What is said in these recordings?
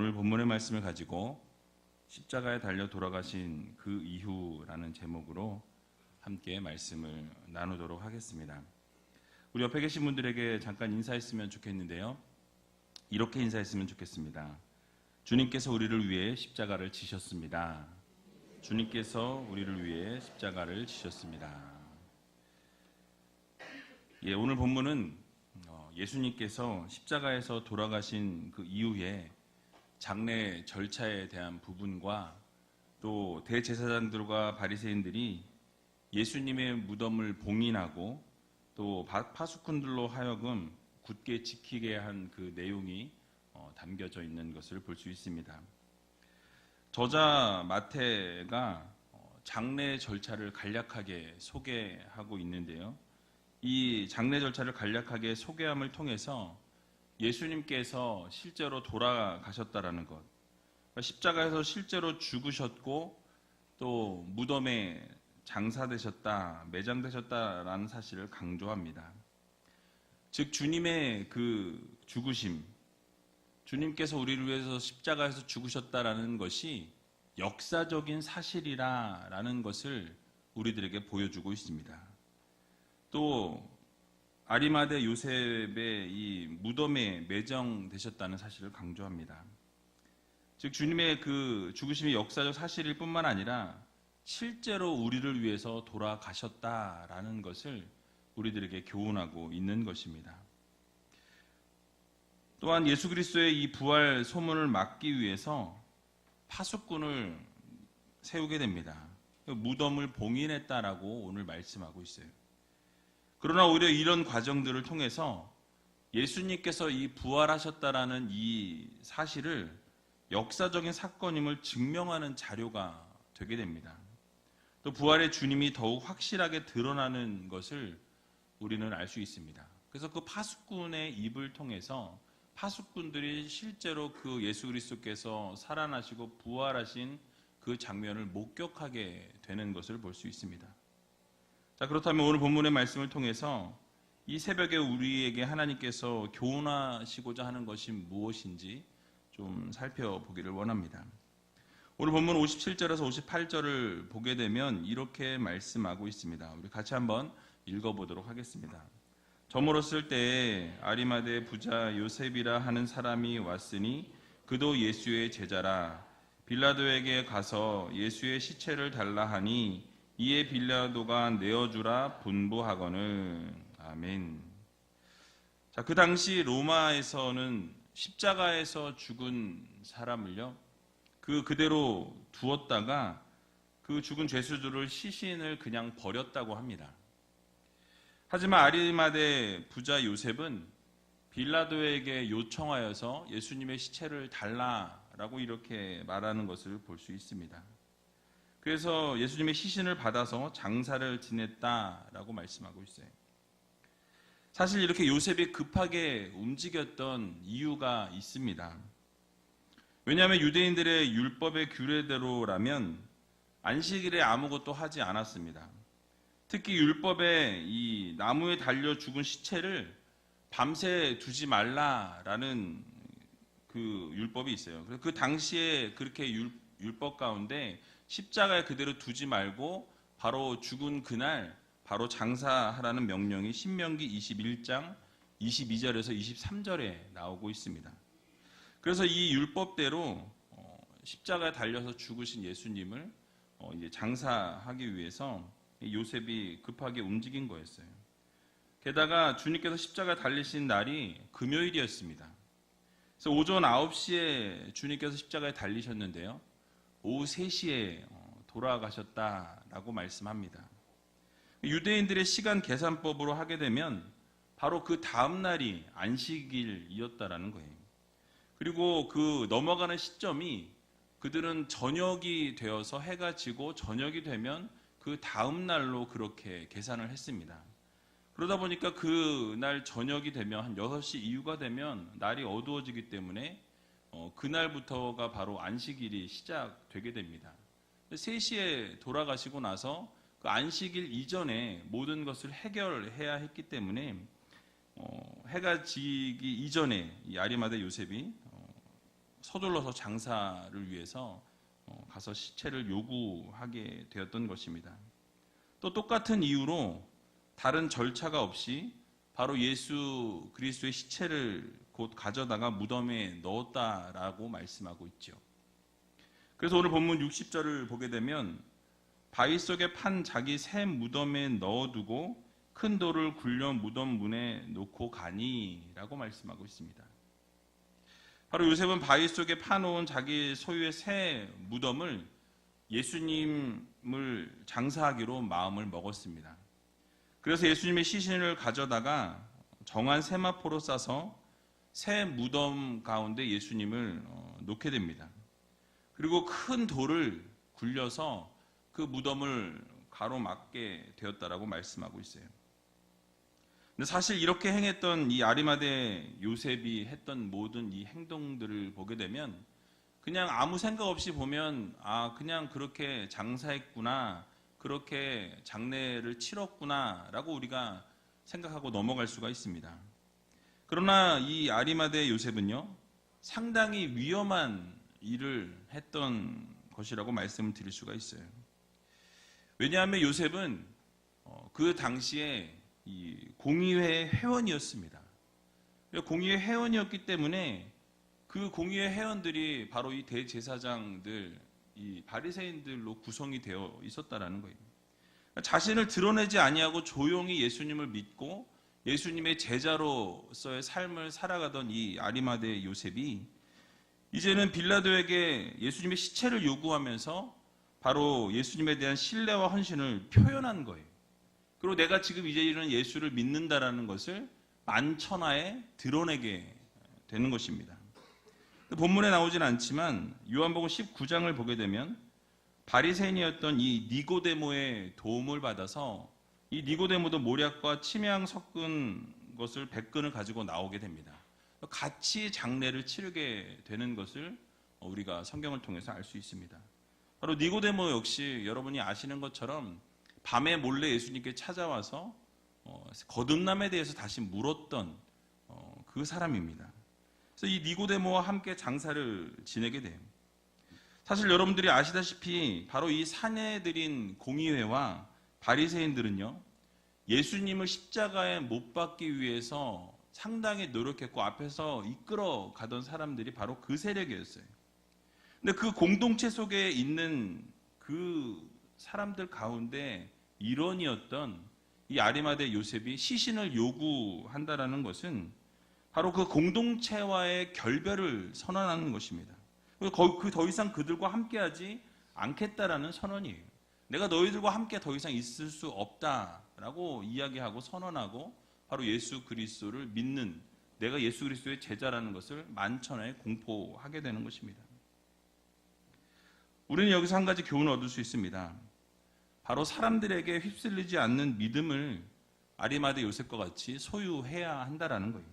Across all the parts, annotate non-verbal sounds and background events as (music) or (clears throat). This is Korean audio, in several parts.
오늘 본문의 말씀을 가지고 십자가에 달려 돌아가신 그 이후라는 제목으로 함께 말씀을 나누도록 하겠습니다. 우리 옆에 계신 분들에게 잠깐 인사했으면 좋겠는데요. 이렇게 인사했으면 좋겠습니다. 주님께서 우리를 위해 십자가를 지셨습니다. 주님께서 우리를 위해 십자가를 지셨습니다. 예, 오늘 본문은 어, 예수님께서 십자가에서 돌아가신 그 이후에 장례 절차에 대한 부분과 또 대제사장들과 바리새인들이 예수님의 무덤을 봉인하고 또 바- 파수꾼들로 하여금 굳게 지키게 한 그 내용이 어, 담겨져 있는 것을 볼 수 있습니다. 저자 마태가 어, 장례 절차를 간략하게 소개하고 있는데요. 이 장례 절차를 간략하게 소개함을 통해서 예수님께서 실제로 돌아가셨다라는 것, 그러니까 십자가에서 실제로 죽으셨고 또 무덤에 장사되셨다, 매장되셨다라는 사실을 강조합니다. 즉 주님의 그 죽으심, 주님께서 우리를 위해서 십자가에서 죽으셨다라는 것이 역사적인 사실이라라는 것을 우리들에게 보여주고 있습니다. 또 아리마대 요셉의 이 무덤에 매정되셨다는 사실을 강조합니다. 즉 주님의 그 죽으심이 역사적 사실일 뿐만 아니라 실제로 우리를 위해서 돌아가셨다라는 것을 우리들에게 교훈하고 있는 것입니다. 또한 예수 그리스도의 이 부활 소문을 막기 위해서 파수꾼을 세우게 됩니다. 무덤을 봉인했다라고 오늘 말씀하고 있어요. 그러나 오히려 이런 과정들을 통해서 예수님께서 이 부활하셨다라는 이 사실을 역사적인 사건임을 증명하는 자료가 되게 됩니다. 또 부활의 주님이 더욱 확실하게 드러나는 것을 우리는 알 수 있습니다. 그래서 그 파수꾼의 입을 통해서 파수꾼들이 실제로 그 예수 그리스도께서 살아나시고 부활하신 그 장면을 목격하게 되는 것을 볼 수 있습니다. 자, 그렇다면 오늘 본문의 말씀을 통해서 이 새벽에 우리에게 하나님께서 교훈하시고자 하는 것이 무엇인지 좀 살펴보기를 원합니다. 오늘 본문 57절에서 58절을 보게 되면 이렇게 말씀하고 있습니다. 우리 같이 한번 읽어보도록 하겠습니다. 저물었을 때에 아리마대 부자 요셉이라 하는 사람이 왔으니 그도 예수의 제자라 빌라도에게 가서 예수의 시체를 달라 하니 이에 빌라도가 내어주라 분부하거늘 아멘. 자, 그 당시 로마에서는 십자가에서 죽은 사람을요, 그 그대로 두었다가 그 죽은 죄수들을 시신을 그냥 버렸다고 합니다. 하지만 아리마대 부자 요셉은 빌라도에게 요청하여서 예수님의 시체를 달라라고 이렇게 말하는 것을 볼 수 있습니다. 그래서 예수님의 시신을 받아서 장사를 지냈다라고 말씀하고 있어요. 사실 이렇게 요셉이 급하게 움직였던 이유가 있습니다. 왜냐하면 유대인들의 율법의 규례대로라면 안식일에 아무것도 하지 않았습니다. 특히 율법에 이 나무에 달려 죽은 시체를 밤새 두지 말라라는 그 율법이 있어요. 그 당시에 그렇게 율, 율법 가운데 십자가에 그대로 두지 말고 바로 죽은 그날 바로 장사하라는 명령이 신명기 21장 22절에서 23절에 나오고 있습니다. 그래서 이 율법대로 어, 십자가에 달려서 죽으신 예수님을 어, 이제 장사하기 위해서 요셉이 급하게 움직인 거였어요. 게다가 주님께서 십자가에 달리신 날이 금요일이었습니다. 그래서 오전 9시에 주님께서 십자가에 달리셨는데요. 오후 3시에 어, 돌아가셨다라고 말씀합니다. 유대인들의 시간 계산법으로 하게 되면 바로 그 다음 날이 안식일이었다라는 거예요. 그리고 그 넘어가는 시점이 그들은 저녁이 되어서 해가 지고 저녁이 되면 그 다음 날로 그렇게 계산을 했습니다. 그러다 보니까 그 날 저녁이 되면 한 6시 이후가 되면 날이 어두워지기 때문에 어, 그날부터가 바로 안식일이 시작되게 됩니다. 3시에 돌아가시고 나서 그 안식일 이전에 모든 것을 해결해야 했기 때문에 어, 해가 지기 이전에 이 아리마대 요셉이 어, 서둘러서 장사를 위해서 어, 가서 시체를 요구하게 되었던 것입니다. 또 똑같은 이유로 다른 절차가 없이 바로 예수 그리스도의 시체를 곧 가져다가 무덤에 넣었다라고 말씀하고 있죠. 그래서 오늘 본문 60절을 보게 되면 바위 속에 판 자기 새 무덤에 넣어두고 큰 돌을 굴려 무덤 문에 놓고 가니라고 말씀하고 있습니다. 바로 요셉은 바위 속에 파놓은 자기 소유의 새 무덤을 예수님을 장사하기로 마음을 먹었습니다. 그래서 예수님의 시신을 가져다가 정한 세마포로 싸서 새 무덤 가운데 예수님을 어, 놓게 됩니다. 그리고 큰 돌을 굴려서 그 무덤을 가로막게 되었다라고 말씀하고 있어요. 근데 사실 이렇게 행했던 이 아리마대 요셉이 했던 모든 이 행동들을 보게 되면 그냥 아무 생각 없이 보면 아 그냥 그렇게 장사했구나 그렇게 장례를 치렀구나라고 우리가 생각하고 넘어갈 수가 있습니다. 그러나 이 아리마대 요셉은요 상당히 위험한 일을 했던 것이라고 말씀을 드릴 수가 있어요. 왜냐하면 요셉은 어, 그 당시에 이 공의회 회원이었습니다. 공의회 회원이었기 때문에 그 공의회 회원들이 바로 이 대제사장들, 이 바리새인들로 구성이 되어 있었다라는 거예요. 자신을 드러내지 아니하고 조용히 예수님을 믿고 예수님의 제자로서의 삶을 살아가던 이 아리마대 요셉이 이제는 빌라도에게 예수님의 시체를 요구하면서 바로 예수님에 대한 신뢰와 헌신을 표현한 거예요. 그리고 내가 지금 이제 이런 예수를 믿는다라는 것을 만천하에 드러내게 되는 것입니다. 본문에 나오진 않지만 요한복음 19장을 보게 되면 바리새인이었던 이 니고데모의 도움을 받아서 이 니고데모도 모략과 침향 섞은 것을 백근을 가지고 나오게 됩니다. 같이 장례를 치르게 되는 것을 우리가 성경을 통해서 알 수 있습니다. 바로 니고데모 역시 여러분이 아시는 것처럼 밤에 몰래 예수님께 찾아와서 어, 거듭남에 대해서 다시 물었던 어, 그 사람입니다. 그래서 이 니고데모와 함께 장사를 지내게 돼요. 사실 여러분들이 아시다시피 바로 이 사내들인 공의회와 바리새인들은요 예수님을 십자가에 못 박기 위해서 상당히 노력했고 앞에서 이끌어 가던 사람들이 바로 그 세력이었어요. 근데 그 공동체 속에 있는 그 사람들 가운데 일원이었던 이 아리마대 요셉이 시신을 요구한다라는 것은 바로 그 공동체와의 결별을 선언하는 것입니다. 그더 이상 그들과 함께하지 않겠다라는 선언이에요. 내가 너희들과 함께 더 이상 있을 수 없다라고 이야기하고 선언하고 바로 예수 그리스도를 믿는 내가 예수 그리스도의 제자라는 것을 만천하에 공포하게 되는 것입니다. 우리는 여기서 한 가지 교훈을 얻을 수 있습니다. 바로 사람들에게 휩쓸리지 않는 믿음을 아리마대 요셉과 같이 소유해야 한다라는 거예요.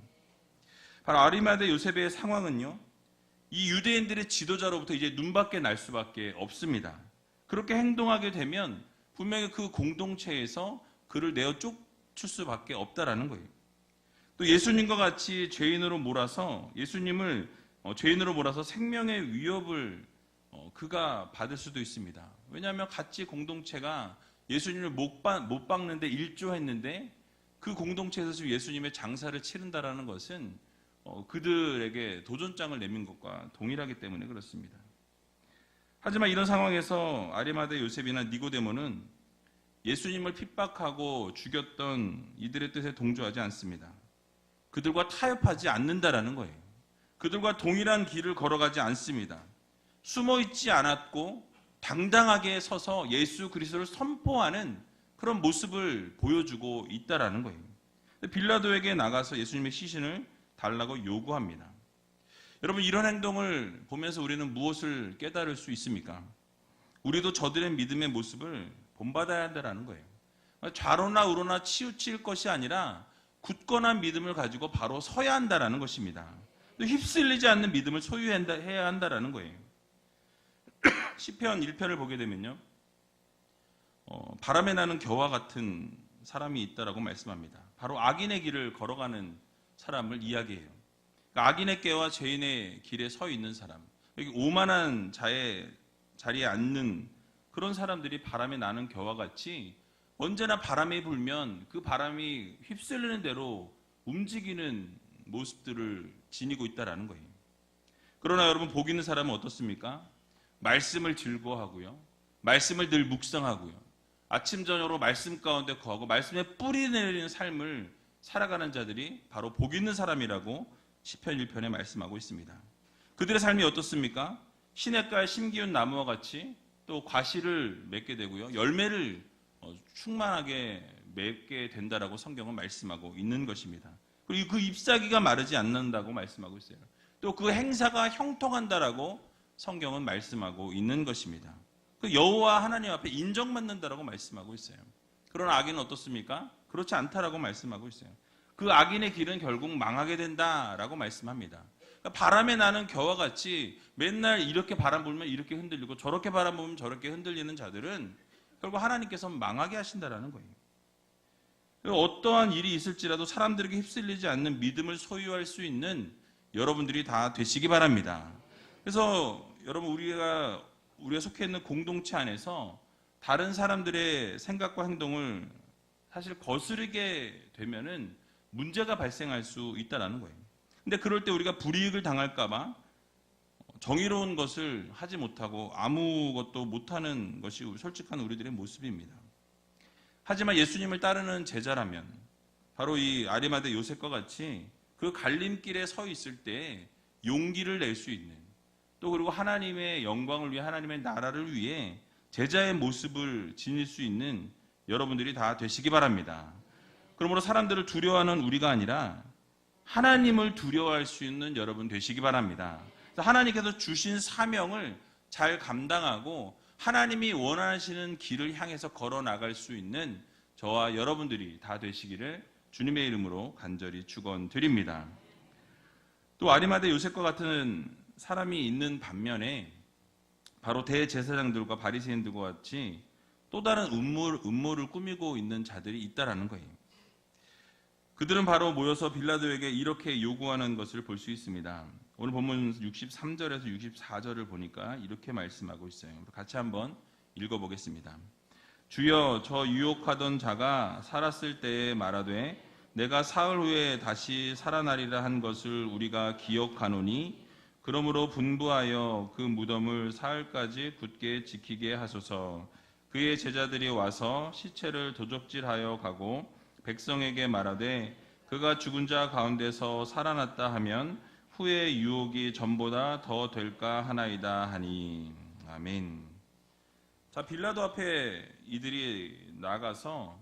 바로 아리마대 요셉의 상황은요, 이 유대인들의 지도자로부터 이제 눈밖에 날 수밖에 없습니다. 그렇게 행동하게 되면 분명히 그 공동체에서 그를 내어 쫓을 수밖에 없다라는 거예요. 또 예수님과 같이 죄인으로 몰아서 예수님을 어, 죄인으로 몰아서 생명의 위협을 어, 그가 받을 수도 있습니다. 왜냐하면 같이 공동체가 예수님을 못, 박, 못 박는데 일조했는데 그 공동체에서 예수님의 장사를 치른다라는 것은 어, 그들에게 도전장을 내민 것과 동일하기 때문에 그렇습니다. 하지만 이런 상황에서 아리마대 요셉이나 니고데모는 예수님을 핍박하고 죽였던 이들의 뜻에 동조하지 않습니다. 그들과 타협하지 않는다라는 거예요. 그들과 동일한 길을 걸어가지 않습니다. 숨어 있지 않았고 당당하게 서서 예수 그리스도를 선포하는 그런 모습을 보여주고 있다라는 거예요. 빌라도에게 나가서 예수님의 시신을 달라고 요구합니다. 여러분 이런 행동을 보면서 우리는 무엇을 깨달을 수 있습니까? 우리도 저들의 믿음의 모습을 본받아야 한다는 거예요. 좌로나 우로나 치우칠 것이 아니라 굳건한 믿음을 가지고 바로 서야 한다라는 것입니다. 또 휩쓸리지 않는 믿음을 소유해야 한다라는 거예요. (clears throat) 시편 1편을 보게 되면요. 어, 바람에 나는 겨와 같은 사람이 있다라고 말씀합니다. 바로 악인의 길을 걸어가는 사람을 이야기해요. 악인의 깨와 죄인의 길에 서 있는 사람, 여기 오만한 자의 자리에 앉는 그런 사람들이 바람에 나는 겨와 같이 언제나 바람이 불면 그 바람이 휩쓸리는 대로 움직이는 모습들을 지니고 있다라는 거예요. 그러나 여러분 복 있는 사람은 어떻습니까? 말씀을 즐거워하고요. 말씀을 늘 묵상하고요. 아침 저녁으로 말씀 가운데 거하고 말씀에 뿌리 내리는 삶을 살아가는 자들이 바로 복 있는 사람이라고 시편 1편에 말씀하고 있습니다. 그들의 삶이 어떻습니까? 시냇가의 심기운 나무와 같이 또 과실을 맺게 되고요. 열매를 어, 충만하게 맺게 된다라고 성경은 말씀하고 있는 것입니다. 그리고 그 잎사귀가 마르지 않는다고 말씀하고 있어요. 또 그 행사가 형통한다라고 성경은 말씀하고 있는 것입니다. 그 여호와 하나님 앞에 인정받는다라고 말씀하고 있어요. 그러나 악인은 어떻습니까? 그렇지 않다라고 말씀하고 있어요. 그 악인의 길은 결국 망하게 된다라고 말씀합니다. 그러니까 바람에 나는 겨와 같이 맨날 이렇게 바람 불면 이렇게 흔들리고 저렇게 바람 불면 저렇게 흔들리는 자들은 결국 하나님께서 망하게 하신다라는 거예요. 어떠한 일이 있을지라도 사람들에게 휩쓸리지 않는 믿음을 소유할 수 있는 여러분들이 다 되시기 바랍니다. 그래서 여러분 우리가 우리가 속해 있는 공동체 안에서 다른 사람들의 생각과 행동을 사실 거스르게 되면은 문제가 발생할 수 있다라는 거예요. 근데 그럴 때 우리가 불이익을 당할까봐 정의로운 것을 하지 못하고 아무것도 못하는 것이 솔직한 우리들의 모습입니다. 하지만 예수님을 따르는 제자라면 바로 이 아리마대 요셉과 같이 그 갈림길에 서 있을 때 용기를 낼 수 있는 또 그리고 하나님의 영광을 위해 하나님의 나라를 위해 제자의 모습을 지닐 수 있는 여러분들이 다 되시기 바랍니다. 그러므로 사람들을 두려워하는 우리가 아니라 하나님을 두려워할 수 있는 여러분 되시기 바랍니다. 하나님께서 주신 사명을 잘 감당하고 하나님이 원하시는 길을 향해서 걸어 나갈 수 있는 저와 여러분들이 다 되시기를 주님의 이름으로 간절히 축원드립니다. 또 아리마대 요셉과 같은 사람이 있는 반면에 바로 대제사장들과 바리새인들과 같이 또 다른 음모, 음모를 꾸미고 있는 자들이 있다라는 거예요. 그들은 바로 모여서 빌라도에게 이렇게 요구하는 것을 볼 수 있습니다. 오늘 본문 63절에서 64절을 보니까 이렇게 말씀하고 있어요. 같이 한번 읽어보겠습니다. 주여 저 유혹하던 자가 살았을 때에 말하되 내가 사흘 후에 다시 살아나리라 한 것을 우리가 기억하노니 그러므로 분부하여 그 무덤을 사흘까지 굳게 지키게 하소서 그의 제자들이 와서 시체를 도적질하여 가고 백성에게 말하되 그가 죽은 자 가운데서 살아났다 하면 후에 유혹이 전보다 더 될까 하나이다 하니 아멘. 자 빌라도 앞에 이들이 나가서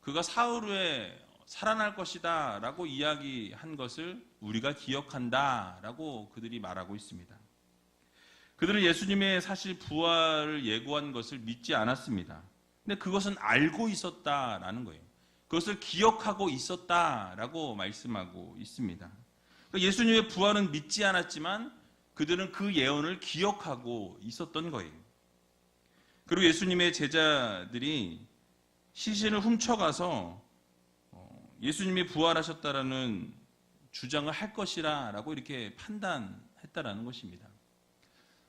그가 사흘 후에 살아날 것이다 라고 이야기한 것을 우리가 기억한다 라고 그들이 말하고 있습니다. 그들은 예수님의 사실 부활을 예고한 것을 믿지 않았습니다. 근데 그것은 알고 있었다라는 거예요. 그것을 기억하고 있었다라고 말씀하고 있습니다. 그러니까 예수님의 부활은 믿지 않았지만 그들은 그 예언을 기억하고 있었던 거예요. 그리고 예수님의 제자들이 시신을 훔쳐가서 어, 예수님이 부활하셨다라는 주장을 할 것이라라고 이렇게 판단했다라는 것입니다.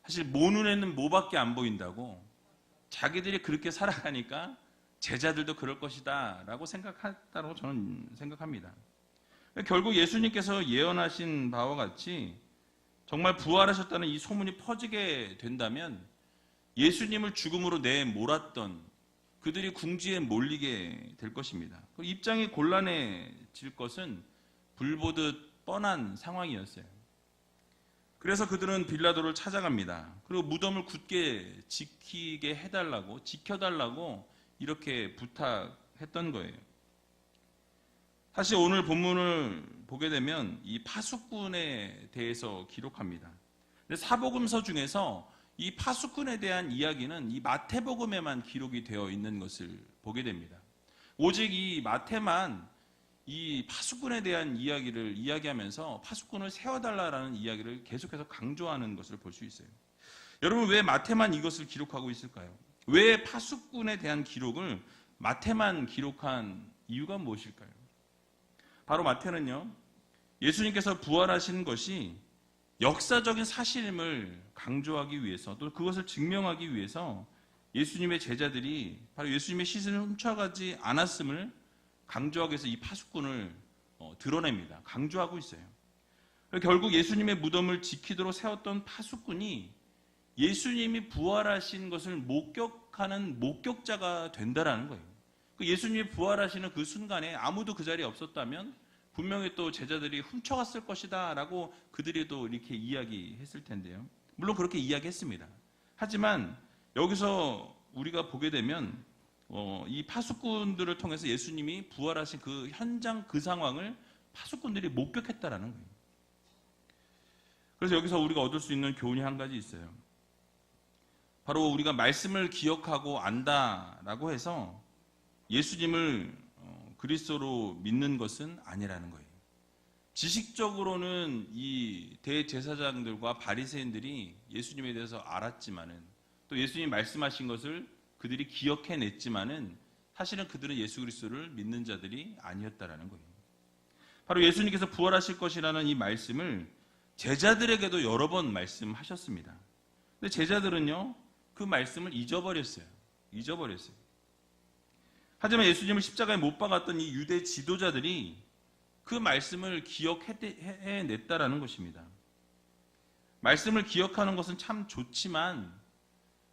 사실 모 눈에는 뭐밖에 안 보인다고 자기들이 그렇게 살아가니까 제자들도 그럴 것이다 라고 생각했다고 저는 생각합니다. 결국 예수님께서 예언하신 바와 같이 정말 부활하셨다는 이 소문이 퍼지게 된다면 예수님을 죽음으로 내몰았던 그들이 궁지에 몰리게 될 것입니다. 입장이 곤란해질 것은 불보듯 뻔한 상황이었어요. 그래서 그들은 빌라도를 찾아갑니다. 그리고 무덤을 굳게 지키게 해달라고, 지켜달라고 이렇게 부탁했던 거예요. 사실 오늘 본문을 보게 되면 이 파수꾼에 대해서 기록합니다. 사복음서 중에서 이 파수꾼에 대한 이야기는 이 마태복음에만 기록이 되어 있는 것을 보게 됩니다. 오직 이 마태만 이 파수꾼에 대한 이야기를 이야기하면서 파수꾼을 세워달라라는 이야기를 계속해서 강조하는 것을 볼 수 있어요. 여러분 왜 마태만 이것을 기록하고 있을까요? 왜 파수꾼에 대한 기록을 마태만 기록한 이유가 무엇일까요? 바로 마태는요, 예수님께서 부활하신 것이 역사적인 사실임을 강조하기 위해서 또 그것을 증명하기 위해서 예수님의 제자들이 바로 예수님의 시신을 훔쳐가지 않았음을 강조하기 위해서 이 파수꾼을 어, 드러냅니다. 강조하고 있어요. 결국 예수님의 무덤을 지키도록 세웠던 파수꾼이 예수님이 부활하신 것을 목격하는 목격자가 된다라는 거예요. 그 예수님이 부활하시는 그 순간에 아무도 그 자리에 없었다면 분명히 또 제자들이 훔쳐갔을 것이다라고 그들이 또 이렇게 이야기했을 텐데요. 물론 그렇게 이야기했습니다. 하지만 여기서 우리가 보게 되면 어, 이 파수꾼들을 통해서 예수님이 부활하신 그 현장 그 상황을 파수꾼들이 목격했다라는 거예요. 그래서 여기서 우리가 얻을 수 있는 교훈이 한 가지 있어요. 바로 우리가 말씀을 기억하고 안다라고 해서 예수님을 어, 그리스도로 믿는 것은 아니라는 거예요. 지식적으로는 이 대제사장들과 바리새인들이 예수님에 대해서 알았지만은 또 예수님이 말씀하신 것을 그들이 기억해냈지만은 사실은 그들은 예수 그리스도를 믿는 자들이 아니었다라는 거예요. 바로 예수님께서 부활하실 것이라는 이 말씀을 제자들에게도 여러 번 말씀하셨습니다. 근데 제자들은요 그 말씀을 잊어버렸어요. 잊어버렸어요. 하지만 예수님을 십자가에 못 박았던 이 유대 지도자들이 그 말씀을 기억해냈다라는 것입니다. 말씀을 기억하는 것은 참 좋지만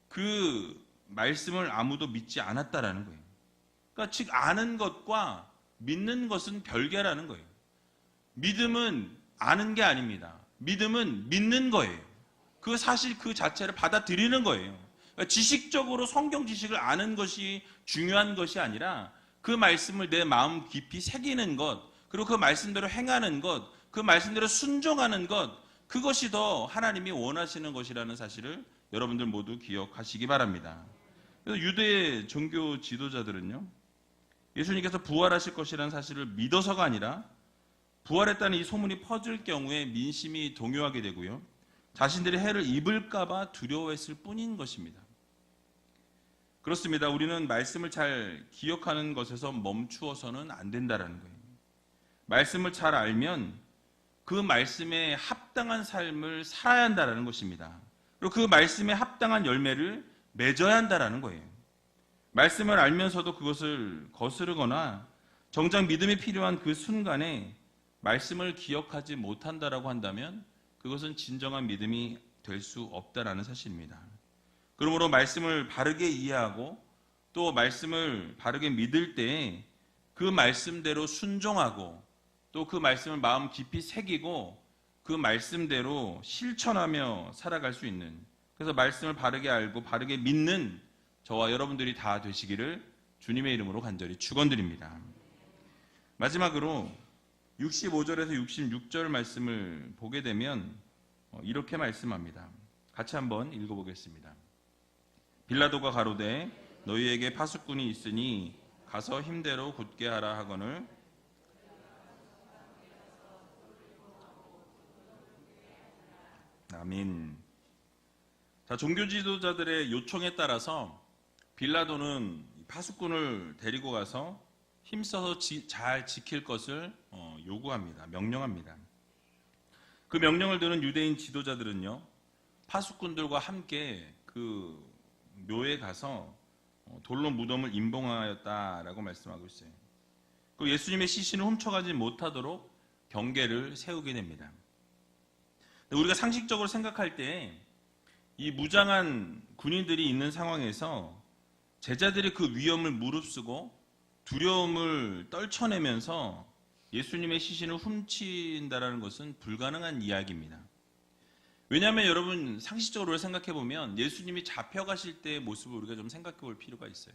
그 말씀을 아무도 믿지 않았다라는 거예요. 그러니까 즉 아는 것과 믿는 것은 별개라는 거예요. 믿음은 아는 게 아닙니다. 믿음은 믿는 거예요. 그 사실 그 자체를 받아들이는 거예요. 지식적으로 성경 지식을 아는 것이 중요한 것이 아니라 그 말씀을 내 마음 깊이 새기는 것, 그리고 그 말씀대로 행하는 것, 그 말씀대로 순종하는 것, 그것이 더 하나님이 원하시는 것이라는 사실을 여러분들 모두 기억하시기 바랍니다. 그래서 유대 종교 지도자들은요, 예수님께서 부활하실 것이라는 사실을 믿어서가 아니라 부활했다는 이 소문이 퍼질 경우에 민심이 동요하게 되고요. 자신들이 해를 입을까봐 두려워했을 뿐인 것입니다. 그렇습니다. 우리는 말씀을 잘 기억하는 것에서 멈추어서는 안 된다라는 거예요. 말씀을 잘 알면 그 말씀에 합당한 삶을 살아야 한다라는 것입니다. 그리고 그 말씀에 합당한 열매를 맺어야 한다라는 거예요. 말씀을 알면서도 그것을 거스르거나 정작 믿음이 필요한 그 순간에 말씀을 기억하지 못한다라고 한다면 그것은 진정한 믿음이 될 수 없다라는 사실입니다. 그러므로 말씀을 바르게 이해하고 또 말씀을 바르게 믿을 때 그 말씀대로 순종하고 또 그 말씀을 마음 깊이 새기고 그 말씀대로 실천하며 살아갈 수 있는 그래서 말씀을 바르게 알고 바르게 믿는 저와 여러분들이 다 되시기를 주님의 이름으로 간절히 축원드립니다. 마지막으로 65절에서 66절 말씀을 보게 되면 어, 이렇게 말씀합니다. 같이 한번 읽어보겠습니다. 빌라도가 가로되 너희에게 파수꾼이 있으니 가서 힘대로 굳게 하라 하거늘 아멘. 자, 종교 지도자들의 요청에 따라서 빌라도는 파수꾼을 데리고 가서 힘써서 지, 잘 지킬 것을 어, 요구합니다. 명령합니다. 그 명령을 들은 유대인 지도자들은요, 파수꾼들과 함께 그 묘에 가서 어, 돌로 무덤을 임봉하였다라고 말씀하고 있어요. 그 예수님의 시신을 훔쳐가지 못하도록 경계를 세우게 됩니다. 우리가 상식적으로 생각할 때 이 무장한 군인들이 있는 상황에서 제자들이 그 위험을 무릅쓰고 두려움을 떨쳐내면서 예수님의 시신을 훔친다라는 것은 불가능한 이야기입니다. 왜냐하면 여러분 상식적으로 생각해 보면 예수님이 잡혀가실 때의 모습을 우리가 좀 생각해 볼 필요가 있어요.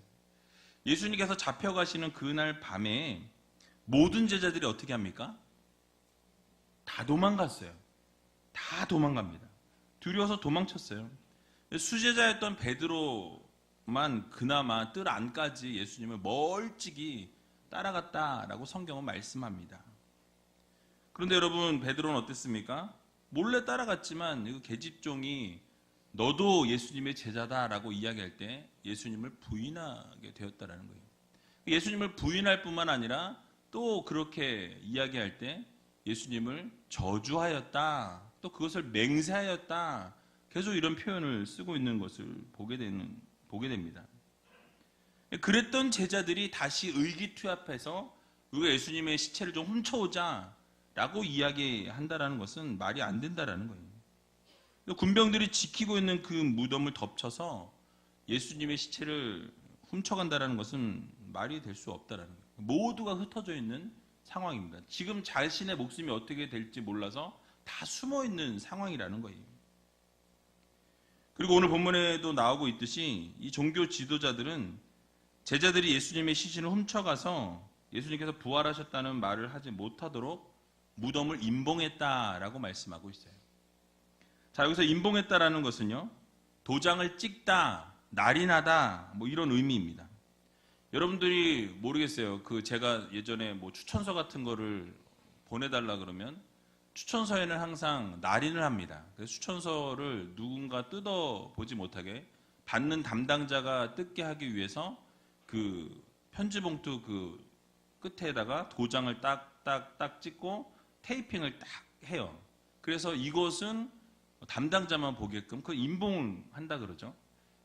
예수님께서 잡혀가시는 그날 밤에 모든 제자들이 어떻게 합니까? 다 도망갔어요. 다 도망갑니다. 두려워서 도망쳤어요. 수제자였던 베드로 만 그나마 뜰 안까지 예수님을 멀찍이 따라갔다라고 성경은 말씀합니다. 그런데 여러분 베드로는 어땠습니까? 몰래 따라갔지만 이 계집종이 너도 예수님의 제자다라고 이야기할 때 예수님을 부인하게 되었다라는 거예요. 예수님을 부인할 뿐만 아니라 또 그렇게 이야기할 때 예수님을 저주하였다. 또 그것을 맹세하였다. 계속 이런 표현을 쓰고 있는 것을 보게 되는 보게 됩니다. 그랬던 제자들이 다시 의기투합해서 우리가 예수님의 시체를 좀 훔쳐오자 라고 이야기한다라는 것은 말이 안 된다라는 거예요. 군병들이 지키고 있는 그 무덤을 덮쳐서 예수님의 시체를 훔쳐간다라는 것은 말이 될 수 없다라는 거예요. 모두가 흩어져 있는 상황입니다. 지금 자신의 목숨이 어떻게 될지 몰라서 다 숨어 있는 상황이라는 거예요. 그리고 오늘 본문에도 나오고 있듯이 이 종교 지도자들은 제자들이 예수님의 시신을 훔쳐가서 예수님께서 부활하셨다는 말을 하지 못하도록 무덤을 임봉했다라고 말씀하고 있어요. 자, 여기서 임봉했다라는 것은요, 도장을 찍다, 날인하다, 뭐 이런 의미입니다. 여러분들이 모르겠어요. 그 제가 예전에 뭐 추천서 같은 거를 보내달라 그러면 추천서에는 항상 날인을 합니다. 그래서 추천서를 누군가 뜯어 보지 못하게 받는 담당자가 뜯게 하기 위해서 그 편지 봉투 그 끝에다가 도장을 딱딱딱 찍고 테이핑을 딱 해요. 그래서 이것은 담당자만 보게끔 그 인봉을 한다 그러죠.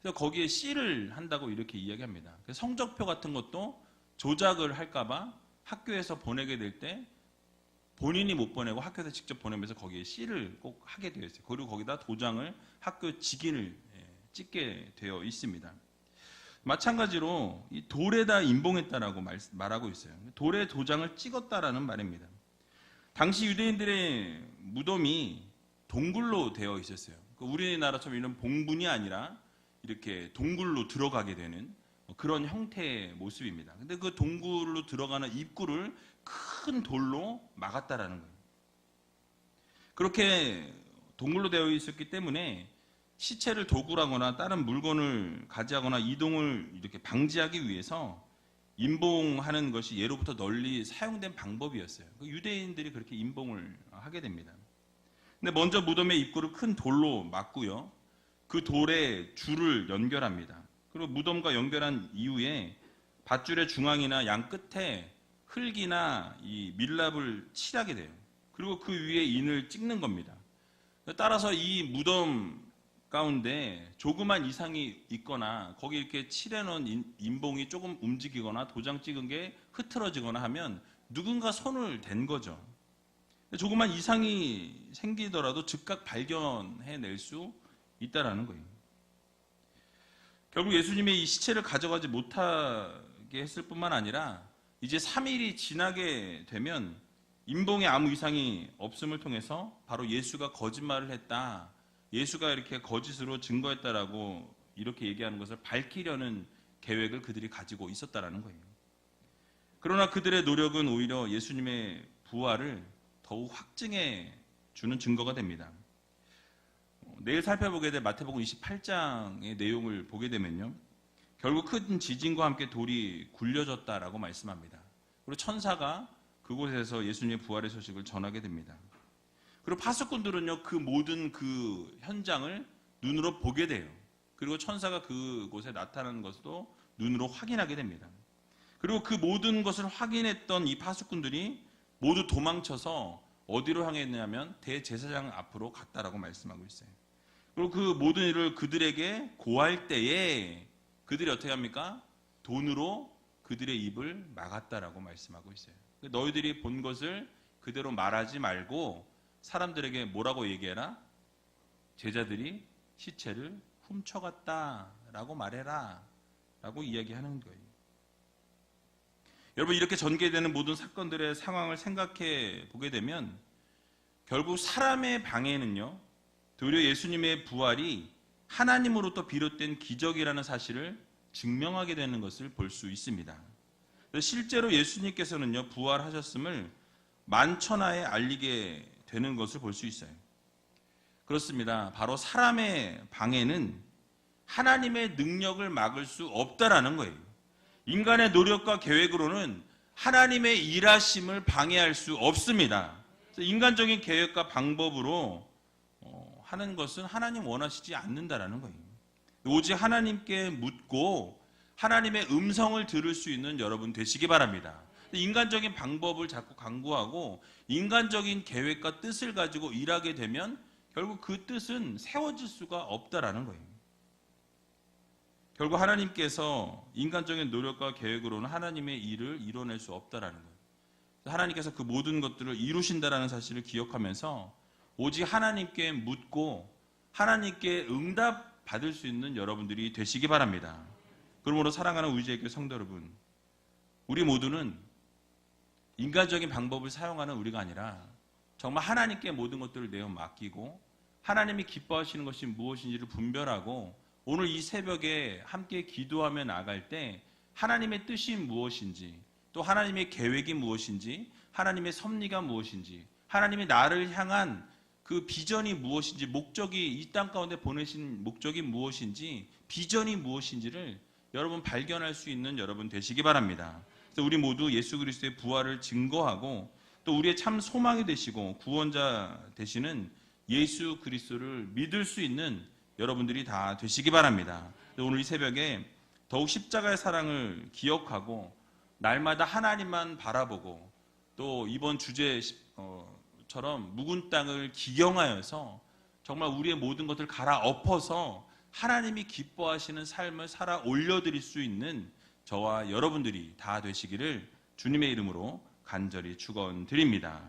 그래서 거기에 C를 한다고 이렇게 이야기합니다. 성적표 같은 것도 조작을 할까봐 학교에서 보내게 될 때 본인이 못 보내고 학교에서 직접 보내면서 거기에 C를 꼭 하게 되어 있어요. 그리고 거기다 도장을 학교 직인을 예, 찍게 되어 있습니다. 마찬가지로 이 돌에다 인봉했다라고 말, 말하고 있어요. 돌에 도장을 찍었다라는 말입니다. 당시 유대인들의 무덤이 동굴로 되어 있었어요. 그 우리나라처럼 이런 봉분이 아니라 이렇게 동굴로 들어가게 되는 그런 형태의 모습입니다. 근데 그 동굴로 들어가는 입구를 큰 돌로 막았다라는 거예요. 그렇게 동굴로 되어 있었기 때문에 시체를 도굴하거나 다른 물건을 가지하거나 이동을 이렇게 방지하기 위해서 임봉하는 것이 예로부터 널리 사용된 방법이었어요. 그 유대인들이 그렇게 임봉을 하게 됩니다. 근데 먼저 무덤의 입구를 큰 돌로 막고요. 그 돌에 줄을 연결합니다. 그리고 무덤과 연결한 이후에 밧줄의 중앙이나 양 끝에 흙이나 이 밀랍을 칠하게 돼요. 그리고 그 위에 인을 찍는 겁니다. 따라서 이 무덤 가운데 조그만 이상이 있거나 거기 이렇게 칠해놓은 인봉이 조금 움직이거나 도장 찍은 게 흐트러지거나 하면 누군가 손을 댄 거죠. 조그만 이상이 생기더라도 즉각 발견해낼 수 있다라는 거예요. 결국 예수님의 이 시체를 가져가지 못하게 했을 뿐만 아니라 이제 3일이 지나게 되면 인봉에 아무 이상이 없음을 통해서 바로 예수가 거짓말을 했다. 예수가 이렇게 거짓으로 증거했다라고 이렇게 얘기하는 것을 밝히려는 계획을 그들이 가지고 있었다라는 거예요. 그러나 그들의 노력은 오히려 예수님의 부활을 더욱 확증해 주는 증거가 됩니다. 내일 살펴보게 될 마태복음 28장의 내용을 보게 되면요. 결국 큰 지진과 함께 돌이 굴려졌다라고 말씀합니다. 그리고 천사가 그곳에서 예수님의 부활의 소식을 전하게 됩니다. 그리고 파수꾼들은요, 그 모든 그 현장을 눈으로 보게 돼요. 그리고 천사가 그곳에 나타나는 것도 눈으로 확인하게 됩니다. 그리고 그 모든 것을 확인했던 이 파수꾼들이 모두 도망쳐서 어디로 향했냐면 대제사장 앞으로 갔다라고 말씀하고 있어요. 그리고 그 모든 일을 그들에게 고할 때에 그들이 어떻게 합니까? 돈으로 그들의 입을 막았다라고 말씀하고 있어요. 너희들이 본 것을 그대로 말하지 말고 사람들에게 뭐라고 얘기해라? 제자들이 시체를 훔쳐갔다라고 말해라. 라고 이야기하는 거예요. 여러분, 이렇게 전개되는 모든 사건들의 상황을 생각해 보게 되면 결국 사람의 방해는요, 도리어 예수님의 부활이 하나님으로부터 비롯된 기적이라는 사실을 증명하게 되는 것을 볼 수 있습니다. 실제로 예수님께서는요, 부활하셨음을 만천하에 알리게 되는 것을 볼 수 있어요. 그렇습니다. 바로 사람의 방해는 하나님의 능력을 막을 수 없다라는 거예요. 인간의 노력과 계획으로는 하나님의 일하심을 방해할 수 없습니다. 인간적인 계획과 방법으로 어, 하는 것은 하나님 원하시지 않는다라는 거예요. 오직 하나님께 묻고 하나님의 음성을 들을 수 있는 여러분 되시기 바랍니다. 인간적인 방법을 자꾸 강구하고 인간적인 계획과 뜻을 가지고 일하게 되면 결국 그 뜻은 세워질 수가 없다라는 거예요. 결국 하나님께서 인간적인 노력과 계획으로는 하나님의 일을 이뤄낼 수 없다라는 거예요. 하나님께서 그 모든 것들을 이루신다라는 사실을 기억하면서 오직 하나님께 묻고 하나님께 응답 받을 수 있는 여러분들이 되시기 바랍니다. 그러므로 사랑하는 우리제교 성도 여러분, 우리 모두는 인간적인 방법을 사용하는 우리가 아니라 정말 하나님께 모든 것들을 내어 맡기고 하나님이 기뻐하시는 것이 무엇인지를 분별하고 오늘 이 새벽에 함께 기도하며 나갈 때 하나님의 뜻이 무엇인지 또 하나님의 계획이 무엇인지 하나님의 섭리가 무엇인지 하나님이 나를 향한 그 비전이 무엇인지 목적이 이 땅 가운데 보내신 목적이 무엇인지 비전이 무엇인지를 여러분 발견할 수 있는 여러분 되시기 바랍니다. 그래서 우리 모두 예수 그리스도의 부활을 증거하고 또 우리의 참 소망이 되시고 구원자 되시는 예수 그리스도를 믿을 수 있는 여러분들이 다 되시기 바랍니다. 오늘 이 새벽에 더욱 십자가의 사랑을 기억하고 날마다 하나님만 바라보고 또 이번 주제처럼 묵은 땅을 기경하여서 정말 우리의 모든 것을 갈아엎어서 하나님이 기뻐하시는 삶을 살아 올려드릴 수 있는 저와 여러분들이 다 되시기를 주님의 이름으로 간절히 축원드립니다.